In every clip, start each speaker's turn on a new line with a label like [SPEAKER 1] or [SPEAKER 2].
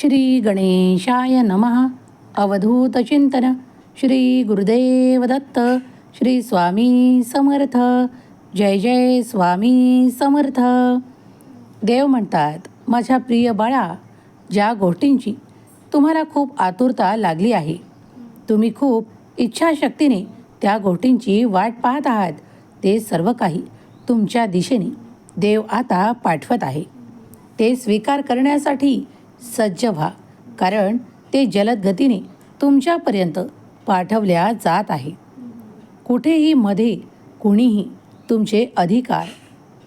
[SPEAKER 1] श्री गणेशाय नमः. अवधूत चिंतन. श्री गुरुदेव दत्त श्री स्वामी समर्थ. जय जय स्वामी समर्थ. देव म्हणतात माझ्या प्रिय बाळा ज्या गोष्टींची तुम्हाला खूप आतुरता लागली आहे तुम्ही खूप इच्छाशक्तीने त्या गोष्टींची वाट पाहत आहात ते सर्व काही तुमच्या दिशेने देव आता पाठवत आहे. ते स्वीकार करण्यासाठी सज्ज व्हा कारण ते जलद गतीने तुमच्यापर्यंत पाठवल्या जात आहे. कुठेही मध्ये कुणीही तुमचे अधिकार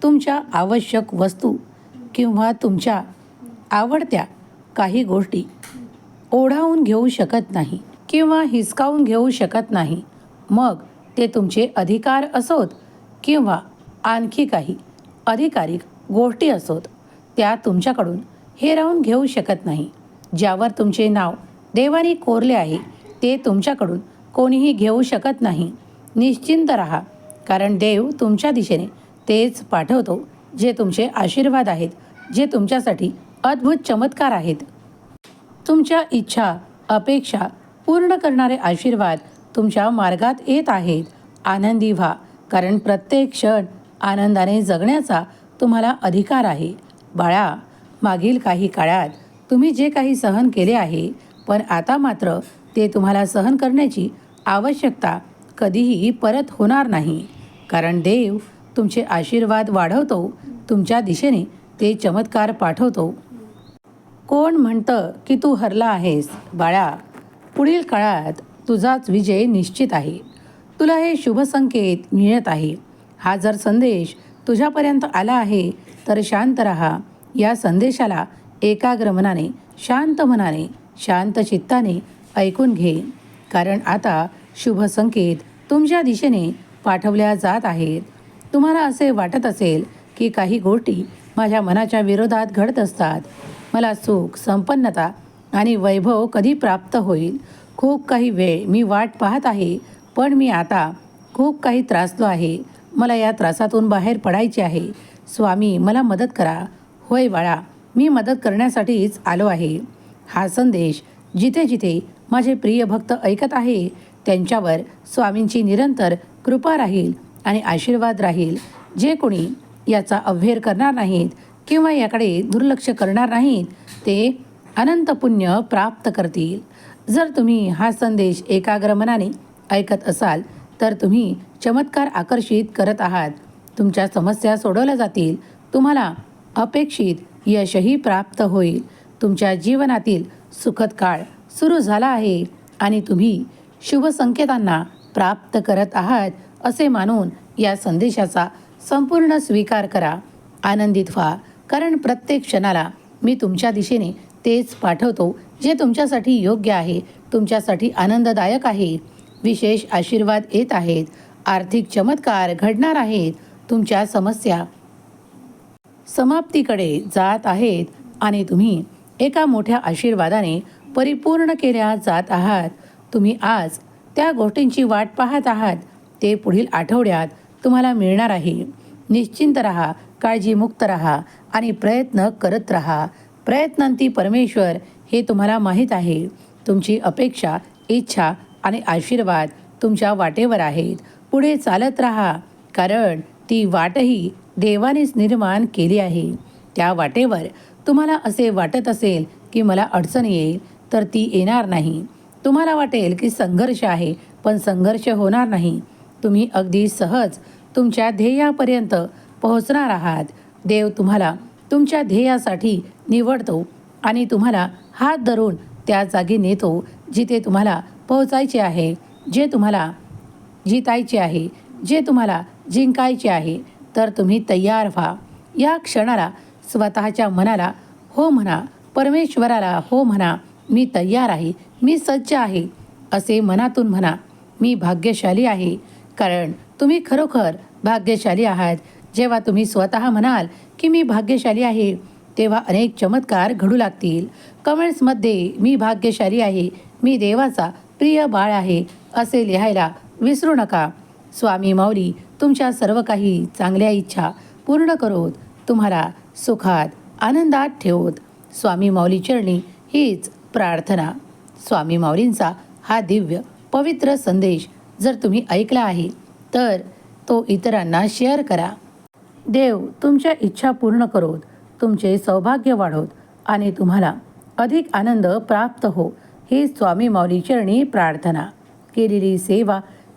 [SPEAKER 1] तुमच्या आवश्यक वस्तू किंवा तुमच्या आवडत्या काही गोष्टी ओढावून घेऊ शकत नाही किंवा हिसकावून घेऊ शकत नाही. मग ते तुमचे अधिकार असोत किंवा आणखी काही अधिकारिक गोष्टी असोत त्या तुमच्याकडून हेरावून घेऊ शकत नाही. ज्यावर तुमचे नाव देवाने कोरले आहे ते तुमच्याकडून कोणीही घेऊ शकत नाही. निश्चिंत राहा कारण देव तुमच्या दिशेने तेच पाठवतो जे तुमचे आशीर्वाद आहेत जे तुमच्यासाठी अद्भुत चमत्कार आहेत. तुमच्या इच्छा अपेक्षा पूर्ण करणारे आशीर्वाद तुमच्या मार्गात येत आहेत. आनंदी व्हा कारण प्रत्येक क्षण आनंदाने जगण्याचा तुम्हाला अधिकार आहे. बाळा मागील काही काळात तुम्ही जे काही सहन केले आहे पण आता मात्र ते तुम्हाला सहन करण्याची आवश्यकता कधीही परत होणार नाही. कारण देव तुमचे आशीर्वाद वाढवतो तुमच्या दिशेने ते चमत्कार पाठवतो. कोण म्हणतं की तू हरला आहेस? बाळा पुढील काळात तुझाच विजय निश्चित आहे. तुला हे शुभसंकेत मिळत आहे. हा जर संदेश तुझ्यापर्यंत आला आहे तर शांत रहा. या संदेशाला एकाग्र मनाने शांत मनाने शांत चित्ताने ऐकून घे. कारण आता शुभ संकेत तुमच्या दिशेने पाठवल्या जात आहेत. तुम्हाला असे वाटत असेल की काही गोष्टी माझ्या मनाच्या विरोधात घडत असतात. मला सुख संपन्नता आणि वैभव कधी प्राप्त होईल? खूप काही वेळ मी वाट पाहत आहे पण मी आता खूप काही त्रासलो आहे. मला या त्रासातून बाहेर पडायचे आहे. स्वामी मला मदत करा. होय बाळा मी मदत करण्यासाठीच आलो आहे. हा संदेश जिथे जिथे माझे प्रिय भक्त ऐकत आहे त्यांच्यावर स्वामींची निरंतर कृपा राहील आणि आशीर्वाद राहील. जे कोणी याचा अव्हेर करणार नाहीत किंवा याकडे दुर्लक्ष करणार नाहीत ते अनंत पुण्य प्राप्त करतील. जर तुम्ही हा संदेश एकाग्र मनाने ऐकत असाल तर तुम्ही चमत्कार आकर्षित करत आहात. तुमच्या समस्या सोडवल्या जातील. तुम्हाला अपेक्षित यशही प्राप्त होईल. तुमच्या जीवनातील सुखद काळ सुरू झाला आहे आणि तुम्ही शुभ संकेतांना प्राप्त करत आहात असे मानून या संदेशाचा संपूर्ण स्वीकार करा. आनंदित व्हा कारण प्रत्येक क्षणाला मी तुमच्या दिशेने तेच पाठवतो जे तुमच्यासाठी योग्य आहे तुमच्यासाठी आनंददायक आहे. विशेष आशीर्वाद येत आहेत. आर्थिक चमत्कार घडणार आहेत. तुमच्या समस्या समाप्तीकडे जात आहेत आणि तुम्ही एका मोठ्या आशीर्वादाने परिपूर्ण केल्या जात आहात. तुम्ही आज त्या गोष्टींची वाट पाहत आहात. ते पुढील आठवड्यात तुम्हाला मिळणार आहे. निश्चिंत राहा काळजीमुक्त राहा आणि प्रयत्न करत राहा. प्रयत्नांती परमेश्वर हे तुम्हाला माहीत आहे. तुमची अपेक्षा इच्छा आणि आशीर्वाद तुमच्या वाटेवर आहेत. पुढे चालत राहा. कारण ती वाटही देवानेच निर्माण केली आहे. त्या वाटेवर तुम्हाला असे वाटत असेल की मला अडचण येईल तर ती येणार नाही. तुम्हाला वाटेल की संघर्ष आहे पण संघर्ष होणार नाही. तुम्ही अगदी सहज तुमच्या ध्येयापर्यंत पोहोचणार आहात. देव तुम्हाला तुमच्या ध्येयासाठी निवडतो आणि तुम्हाला हात धरून त्या जागी नेतो जिथे तुम्हाला पोहोचायचे आहे जे तुम्हाला जितायचे आहे जे तुम्हाला जिंकायची आहे तर तुम्ही तयार व्हा. या क्षणाला स्वतःच्या मनाला हो म्हणा परमेश्वराला हो म्हणा मी तयार आहे मी सज्ज आहे असे मनातून म्हणा मी भाग्यशाली आहे. कारण तुम्ही खरोखर भाग्यशाली आहात. जेव्हा तुम्ही स्वतः म्हणाल की मी भाग्यशाली आहे तेव्हा अनेक चमत्कार घडू लागतील. कमेंट्समध्ये मी भाग्यशाली आहे मी देवाचा प्रिय बाळ आहे असे लिहायला विसरू नका. स्वामी माऊली तुमच्या सर्व काही चांगल्या इच्छा पूर्ण करोत. तुम्हाला सुखात आनंदात ठेवत. स्वामी माऊली चरणी हीच प्रार्थना. स्वामी माऊलींचा हा दिव्य पवित्र संदेश जर तुम्ही ऐकला आहे तर तो इतरांना शेअर करा. देव तुमच्या इच्छा पूर्ण करोत. तुमचे सौभाग्य वाढवत आणि तुम्हाला अधिक आनंद प्राप्त हो. ही स्वामी माऊली चरणी प्रार्थना. केलेली सेवा